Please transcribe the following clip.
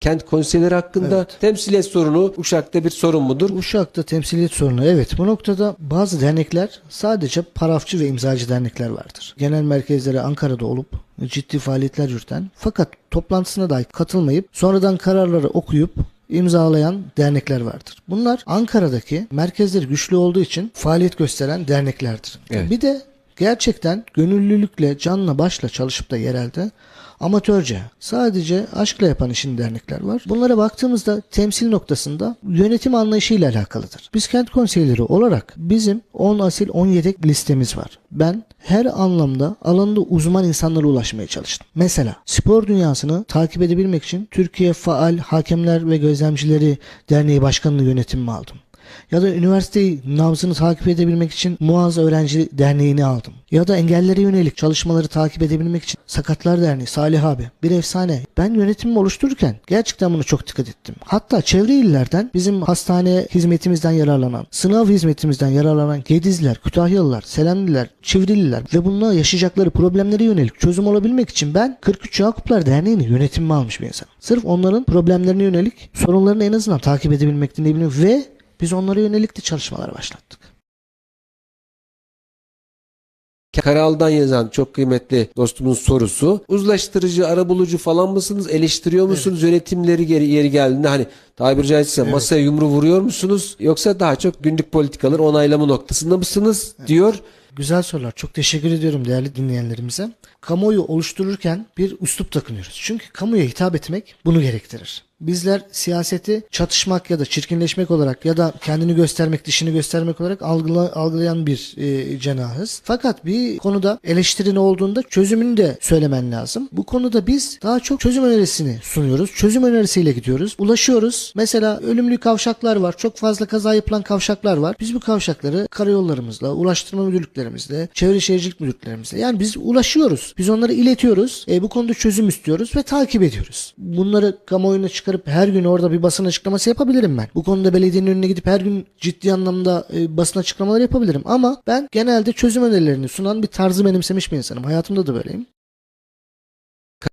kent konseyleri hakkında Evet. temsiliyet sorunu Uşak'ta bir sorun mudur? Uşak'ta temsiliyet sorunu evet. Bu noktada bazı dernekler sadece parafçı ve imzacı dernekler vardır. Genel merkezleri Ankara'da olup ciddi faaliyetler yürüten fakat toplantısına dahi katılmayıp sonradan kararları okuyup imzalayan dernekler vardır. Bunlar Ankara'daki merkezleri güçlü olduğu için faaliyet gösteren derneklerdir. Evet. Bir de gerçekten gönüllülükle, canla başla çalışıp da yerelde amatörce, sadece aşkla yapan işin dernekler var. Bunlara baktığımızda temsil noktasında yönetim anlayışıyla alakalıdır. Biz kent konseyleri olarak bizim 10 asil 10 yedek listemiz var. Ben her anlamda alanında uzman insanlara ulaşmaya çalıştım. Mesela spor dünyasını takip edebilmek için Türkiye Faal Hakemler ve Gözlemcileri Derneği Başkanlığı yönetimimi aldım. Ya da üniversiteyi nabzını takip edebilmek için Muaz Öğrenci Derneği'ni aldım. Ya da engellere yönelik çalışmaları takip edebilmek için Sakatlar Derneği, Salih abi bir efsane. Ben yönetimimi oluştururken gerçekten buna çok dikkat ettim. Hatta çevre illerden bizim hastane hizmetimizden yararlanan, sınav hizmetimizden yararlanan Gedizliler, Kütahyalılar, Selamliler, Çivrililer ve bununla yaşayacakları problemlere yönelik çözüm olabilmek için ben 43 Yakuplar Derneği'ni yönetimime almış bir insanım. Sırf onların problemlerine yönelik sorunlarını en azından takip edebilmek, dinleyebilmek ve biz onlara yönelik de çalışmalar başlattık. Karal'dan yazan çok kıymetli dostumun sorusu. Uzlaştırıcı, arabulucu falan mısınız? Eleştiriyor musunuz yönetimleri geri, yeri geldiğinde? Hani tabiri caizse masaya yumru vuruyor musunuz? Yoksa daha çok günlük politikaları onaylama noktasında mısınız? Diyor. Güzel sorular. Çok teşekkür ediyorum değerli dinleyenlerimize. Kamuoyu oluştururken bir üslup takınıyoruz. Çünkü kamuya hitap etmek bunu gerektirir. Bizler siyaseti çatışmak ya da çirkinleşmek olarak ya da kendini göstermek, dişini göstermek olarak algıla, algılayan bir e, cenahız. Fakat bir konuda eleştirin olduğunda çözümünü de söylemen lazım. Bu konuda biz daha çok çözüm önerisini sunuyoruz. Çözüm önerisiyle gidiyoruz. Ulaşıyoruz. Mesela ölümlü kavşaklar var. Çok fazla kaza yapılan kavşaklar var. Biz bu kavşakları karayollarımızla, ulaştırma müdürlüklerimizle, çevre şehircilik müdürlüklerimizle yani biz ulaşıyoruz. Biz onları iletiyoruz. E, bu konuda çözüm istiyoruz ve takip ediyoruz. Bunları kamuoyuna çıkarıp her gün orada bir basın açıklaması yapabilirim ben. Bu konuda belediyenin önüne gidip her gün ciddi anlamda e, basın açıklamaları yapabilirim. Ama ben genelde çözüm önerilerini sunan bir tarzı benimsemiş bir insanım. Hayatımda da böyleyim.